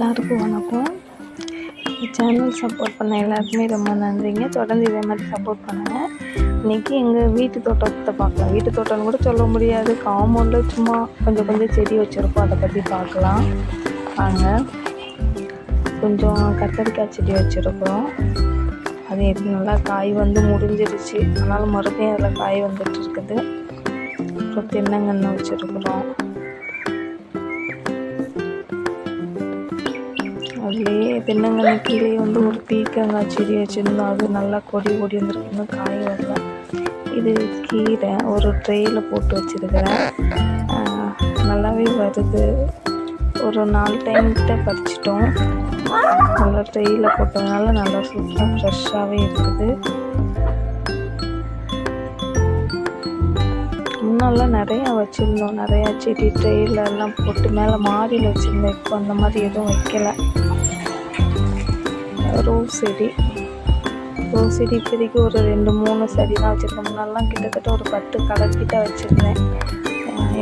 எல்லாருக்கும் வணக்கம். Channel support பண்ண எல்லாருக்குமே ரொம்ப நன்றிங்க. தொடர்ந்து இதே மாதிரி சப்போர்ட் பண்ணுங்கள் இன்றைக்கி எங்கள் வீட்டு தோட்டத்தை பார்க்கலாம். வீட்டு தோட்டம்னு கூட சொல்ல முடியாது. காம்பவுண்டில் சும்மா கொஞ்சம் கொஞ்சம் செடி வச்சுருக்கோம் அதை பற்றி பார்க்கலாம். வாங்க. கொஞ்சம் கத்தரிக்காய் செடி வச்சுருக்கோம் அது எது நல்லா காய் வந்து முடிஞ்சிருச்சு. அதனால் மறுபடியும் அதில் காய் வந்துட்டு இருக்குது. அப்புறம் தென்னங்கன்று வச்சுருக்குறோம். அதுலேயே தென்னங்கன்னு கீழே வந்து ஒரு தீக்கங்காய் செடி வச்சுருந்தோம். அது நல்லா கொடி கொடி வந்துருக்கு காய் வரல. இது கீரை ஒரு ட்ரேயில் போட்டு வச்சுருக்கிறேன். நல்லாவே வருது. ஒரு நாலு டைம் கிட்ட பறிச்சிட்டோம். நல்லா ட்ரெயில் போட்டதுனால நல்லா சூப்பராக ஃப்ரெஷ்ஷாகவே இருக்குது. முன்னெல்லாம் நிறையா வச்சுருந்தோம். நிறையா செடி ட்ரெயில் எல்லாம் போட்டு மேலே மாடியில் வச்சுருந்தோம். இப்போ அந்த மாதிரி எதுவும் வைக்கல. ரோஸ் செடி. ரோஸ் செடி இப்போதைக்கு ஒரு ரெண்டு மூணு செடி தான் வச்சுருக்கேன். முன்னாடிலாம் கிட்டத்தட்ட ஒரு பத்து கலர்கிட்ட வச்சுருந்தேன்.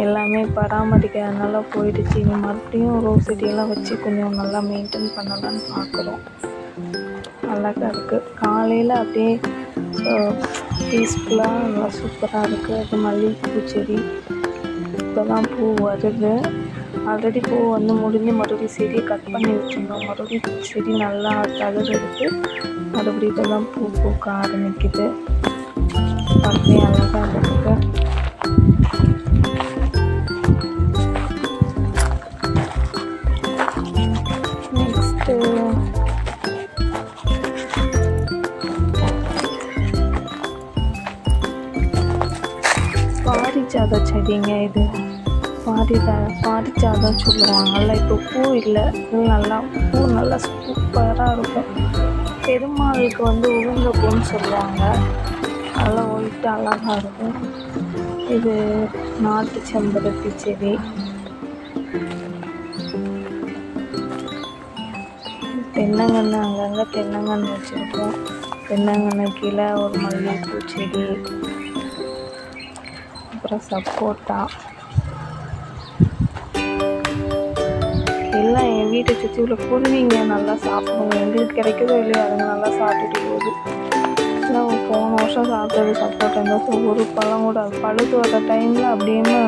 எல்லாமே பராமரிக்கிறதுனால போயிடுச்சு. இனி மறுபடியும் ரோஸ் செடியெல்லாம் வச்சு கொஞ்சம் நல்லா மெயின்டைன் பண்ணலான்னு பார்க்குறோம். அழகாக இருக்குது காலையில் அப்படியே பீஸ்ஃபுல்லாக நல்லா சூப்பராக இருக்குது அது மல்லிகைப்பூ செடி. இப்போ தான் பூ வருது. ஆல்ரெடி பூ வந்து முடிஞ்சு மறுபடியும் செடியை கட் பண்ணி வச்சுருந்தோம். மறுபடியும் செடி நல்லா தகுதி எடுத்து மறுபடியும் இதெல்லாம் பூ பூக்க ஆரம்பிக்குது. பார்க்கவே அழகாக இருக்குது. நெக்ஸ்ட்டு பாரிஜாத செடிங்க இது. பாரிஜா பாரிஜாதம் சொல்லுவாங்கல்ல இப்போ பூ இல்லை. பூ நல்லா பூ நல்லா சூப்பராக இருக்கும். பெருமாளுக்கு வந்து உளுந்த பூன்னு சொல்லுவாங்க. நல்லா ஒயிட்டு அழகாக இருக்கும். இது நாட்டு செம்பருத்தி செடி. தென்னங்கன்று அங்கங்கே தென்னங்கன்று வச்சுருக்கோம். தென்னங்கன்று கீழே ஒரு மல்லிகைப்பூ செடி. அப்புறம் சப்போட்டா. எல்லாம் என் வீட்டை சுற்றி உள்ள குருவிங்க நல்லா சாப்பிடுங்க. எங்களுக்கு கிடைக்கிறதோ இல்லையோ? அதுங்க நல்லா சாப்பிட்டுட்டு போகுது எல்லாம் போன வருஷம் சாப்பிட்டது சப்போட்டா இந்த ஒரு பழம் கூட அது பழுத்து வர டைமில் அப்படியே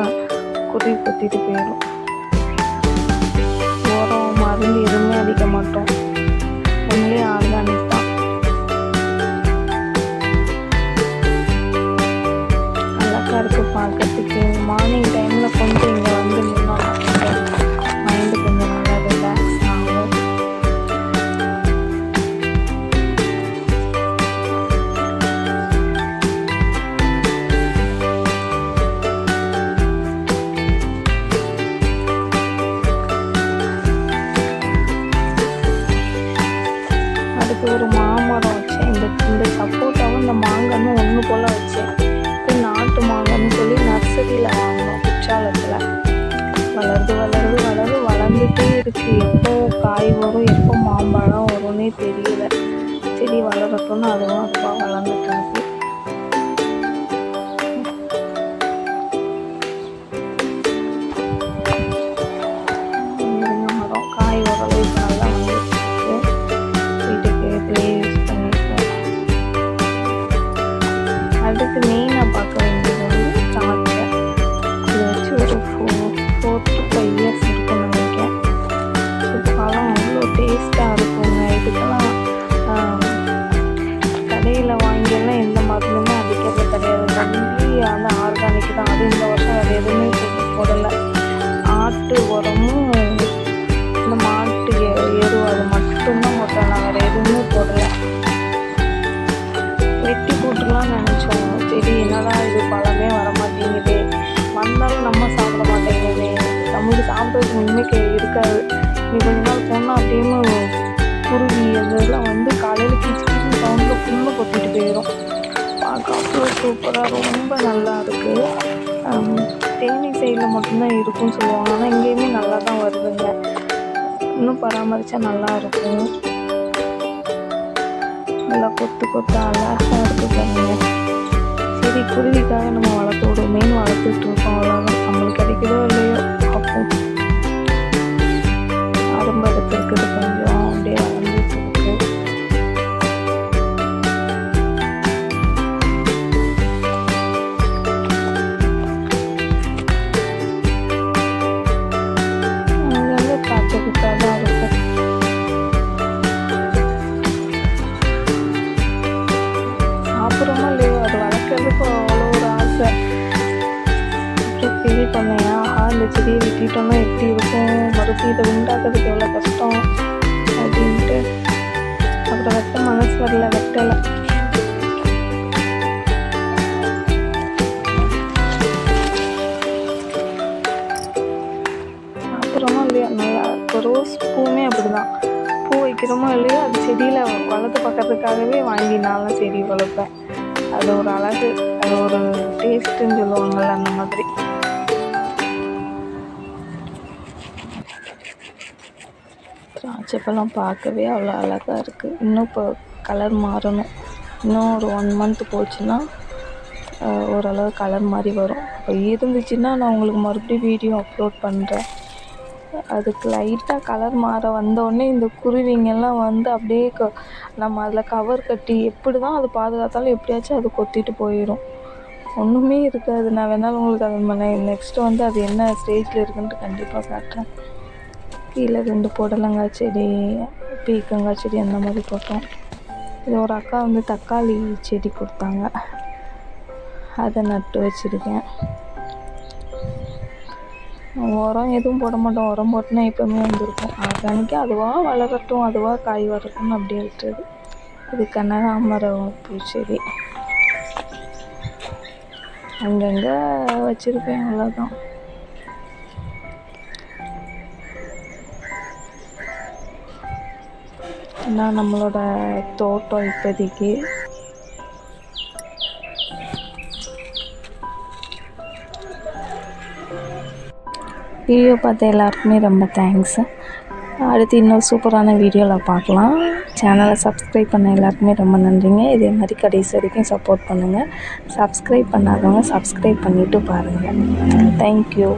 குருவி கொத்திட்டு போயிடும் உரம் மருந்து எதுவுமே அடிக்க மாட்டோம். ஒன்லி ஆர்கானிக் தான் ஒன்று போல் வச்சேன் நாட்டு மாங்கன்னு சொல்லி நர்சரியில் வாங்கினோம் குற்றாலத்தில். வளருது வளருது வளருது வளர்ந்துட்டே இருக்கு. எப்போ காய் வரும் எப்போ மாம்பழம் வரும்னே தெரியல. செடி வளரட்டும்னு அதுவும் அதுவாக வளர்ந்துட்டு இருக்கு. அடுத்து மெயினாக பார்க்க வேண்டியது வந்து சார்ஜர் இதை வச்சு ஒரு four four to five years இருக்கும்னு நினைக்கிறேன். ஸோ பழம் அவ்வளோ டேஸ்ட்டாக இருக்குங்க. இதுக்கெல்லாம் கடையில் வாங்கியெல்லாம் எந்த மருந்துமே அடிக்கிறது கிடையாது. ஒன்லி அந்த ஆர்கானிக் தான். அது இந்த வருஷம் வேறு எதுவுமே போடலை. ஆட்டு உரம் இது பழமே வர மாட்டேங்குது வந்தாலும் நம்ம சாப்பிட மாட்டேங்குது. நம்மளுக்கு சாப்பிட்றதுக்கு ஒன்றுமே கே இருக்காது. நீ கொஞ்ச நாள் போனால் அப்படின்னு குருவி அதெல்லாம் வந்து காலையில் கிச்சு கிச்சு சவுண்டில் ஃபுல்லாக கொட்டிட்டு போயிடும் பார்க்க அவ்வளோ சூப்பராக ரொம்ப நல்லா இருக்குது தேனி சைடில் மட்டும்தான் இருக்கும்னு சொல்லுவாங்க. ஆனால் இங்கேயுமே நல்லா தான் வருதுங்க. இன்னும் பராமரித்தா நல்லா இருக்கும். நல்லா கொத்து கொத்து அழகாக இருக்குது பாருங்கள் சரி குருவிக்காக நம்ம வளர்த்து விடுவோம் மீன் வளர்த்துட்டு இருக்கோம் அவ்வளோதான் நம்மளுக்கு கிடைக்குதோ பண்ணிட்டோம்னா எப்படி இருக்கும் மறுபடியும் இதை உண்டாக்குறதுக்கு எவ்வளோ கஷ்டம் அப்படின்ட்டு. அப்புறம் வெட்ட மனசு வரல வெட்டலை. அப்புறமா இல்லையா? நல்லா இப்போ ரோஸ் பூவுமே அப்படி தான் பூ வைக்கிறோமோ இல்லையோ? அது செடியில் வளர்த்து பார்க்கறதுக்காகவே வாங்கி நான்லாம் செடி வளர்ப்பேன். அது ஒரு அழகு அது ஒரு டேஸ்ட்டுன்னு சொல்லுவாங்கள்ல அந்த மாதிரி. திராட்சை பழம் பார்க்கவே அவ்வளோ அழகாக இருக்குது இன்னும் இப்போ கலர் மாறணும். இன்னும் ஒரு ஒன் மந்த் போச்சுன்னா ஓரளவு கலர் மாதிரி வரும். இப்போ இருந்துச்சுன்னா நான் உங்களுக்கு மறுபடியும் வீடியோ அப்லோட் பண்ணுறேன் அதுக்கு லைட்டாக கலர் மாற வந்தோடனே இந்த குருவிங்கெல்லாம் வந்து அப்படியே க நம்ம அதில் கவர் கட்டி எப்படி தான் அது பாதுகாத்தாலும் எப்படியாச்சும் அது கொத்திட்டு போயிடும் ஒன்றுமே இருக்காது. நான் வேணாலும் உங்களுக்கு அது நெக்ஸ்ட்டு வந்து அது என்ன ஸ்டேஜில் இருக்குன்ட்டு கண்டிப்பாக காட்டுறேன். கீழே ரெண்டு புடலங்காய் செடி பீக்கங்காய் செடி அந்த மாதிரி போட்டோம். இது ஒரு அக்கா வந்து தக்காளி செடி கொடுத்தாங்க. அதை நட்டு வச்சுருக்கேன். உரம் எதுவும் போட மாட்டோம். உரம் போட்டுனா எப்போவுமே வந்திருக்கும். ஆர்கானிக்காக அதுவாக வளரட்டும் அதுவாக காய் வரட்டும்னு அப்படியே விட்டுறது. இது கனகாமரம் பூச்செடி அங்கங்கே வச்சுருப்பேன் அவ்வளோதான் நான் நம்மளோட தோட்டம் இப்போதைக்கு. வீடியோ பார்த்த எல்லாருக்குமே ரொம்ப தேங்க்ஸ் அடுத்து இன்னொரு சூப்பரான வீடியோவில் பார்க்கலாம். சேனலை சப்ஸ்கிரைப் பண்ண எல்லாருக்குமே ரொம்ப நன்றிங்க. இதே மாதிரி கடைசி வரைக்கும் சப்போர்ட் பண்ணுங்கள் சப்ஸ்கிரைப் பண்ணாதவங்க சப்ஸ்கிரைப் பண்ணிவிட்டு பாருங்கள் தேங்க்யூ